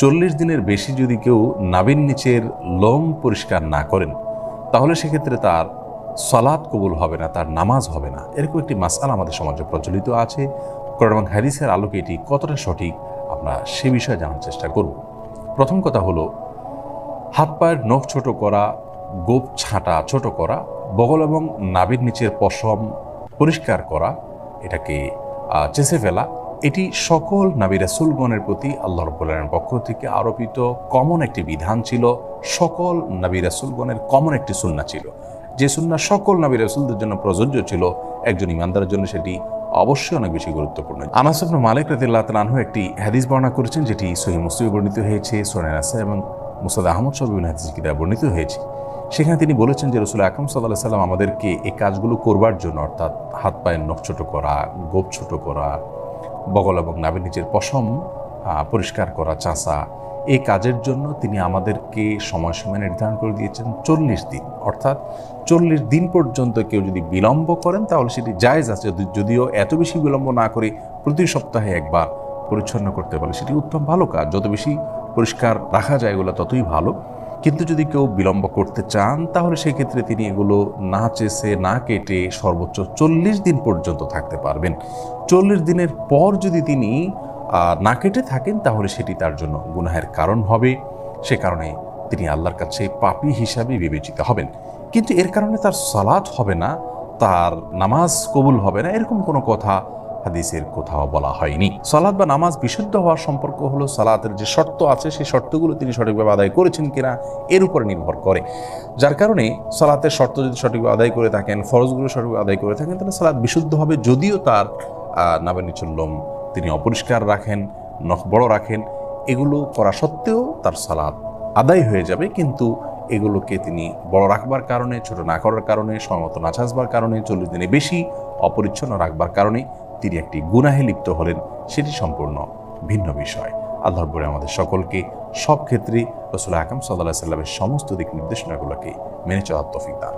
চল্লিশ দিনের বেশি যদি কেউ নাবিন নিচের লোম পরিষ্কার না করেন, তাহলে সেক্ষেত্রে তার সলাদ কবুল হবে না, তার নামাজ হবে না। এরকম একটি মাসাল আমাদের সমাজে প্রচলিত আছে। এবং হাদিসের আলোকে এটি কতটা সঠিক, আমরা সে বিষয়ে জানার চেষ্টা করব। প্রথম কথা হলো, হাত পায়ের নখ ছোট করা, গোপ ছাঁটা ছোট করা, বগল এবং নাভির নিচের পশম পরিষ্কার করা, এটাকে চেঁচে ফেলা এটি সকল নাবি রাসুলগণের প্রতি আল্লাহ রব্বুল্লাহের পক্ষ থেকে আরোপিত কমন একটি বিধান ছিল, সকল নাবি রাসুলগণের কমন একটি সুন্না ছিল। যে সুন্না সকল নাবি রাসুলদের জন্য প্রযোজ্য ছিল, একজন ইমানদারের জন্য সেটি অবশ্যই অনেক বেশি গুরুত্বপূর্ণ। আনাস ইবনে মালিক রাদিয়াল্লাহু তাআলা আনহু একটি হাদিস বর্ণনা করেছেন, যেটি সহিহ মুসলিমে বর্ণিত হয়েছে সোনান আসা এবং মুসাদ আহমদ সহ বিভিন্ন হাদিস কিতাবে বর্ণিত হয়েছে। সেখানে তিনি বলেছেন যে রসুল আকরম সাল্লাহ সাল্লাম আমাদেরকে এই কাজগুলো করবার জন্য, অর্থাৎ হাত পায়ের নখ ছোটো করা, গোপ ছোট করা বগল এবং নাভের নিচের পশম পরিষ্কার করা চাষা এই কাজের জন্য তিনি আমাদেরকে সময়সীমা নির্ধারণ করে দিয়েছেন চল্লিশ দিন। অর্থাৎ চল্লিশ দিন পর্যন্ত কেউ যদি বিলম্ব করেন, তাহলে সেটি জায়েজ আছে। যদিও এত বেশি বিলম্ব না করে প্রতি সপ্তাহে একবার পরিচ্ছন্ন করতে পারে সেটি উত্তম ভালো কাজ। যত বেশি পরিষ্কার রাখা যায় এগুলো ততই ভালো। কিন্তু যদি কেউ বিলম্ব করতে চান, তাহলে সেক্ষেত্রে তিনি এগুলো না চেষে না কেটে সর্বোচ্চ চল্লিশ দিন পর্যন্ত থাকতে পারবেন। চল্লিশ দিনের পর যদি তিনি না কেটে থাকেন, তাহলে সেটি তার জন্য গুনাহের কারণ হবে। সে কারণে তিনি আল্লাহর কাছে পাপী হিসাবে বিবেচিত হবেন। কিন্তু এর কারণে তার সালাত হবে না, তার নামাজ কবুল হবে না, এরকম কোনো কথা হাদিসের কোথাও বলা হয়নি। সালাদ বা নামাজ বিশুদ্ধ হওয়ার সম্পর্ক হলো সালাতের যে শর্ত আছে, সেই শর্তগুলো তিনি সঠিকভাবে আদায় করেছেন কিনা, এর উপরে নির্ভর করে। যার কারণে সালাতের শর্ত যদি সঠিকভাবে আদায় করে থাকেন, ফরজগুলো সঠিকভাবে আদায় করে থাকেন, তাহলে সালাদ বিশুদ্ধ হবে যদিও তার নিচল্লম তিনি অপরিষ্কার রাখেন, নখ বড় রাখেন। এগুলো করা সত্ত্বেও তার সালাদ আদায় হয়ে যাবে, কিন্তু এগুলোকে তিনি বড় রাখবার কারণে, ছোট না করার কারণে, সময়মত না চাষবার কারণে, চল্লিশ দিনে বেশি অপরিচ্ছন্ন রাখবার কারণে তিনি একটি গুনাহে লিপ্ত হলেন, সেটি সম্পূর্ণ ভিন্ন বিষয় আল্লাহ রব্বুর আমাদের সকলকে সব ক্ষেত্রে রসুল আকাম সাল্লাহ সাল্লামের সমস্ত দিক নির্দেশনাগুলোকে মেনে চলার তফিক দান।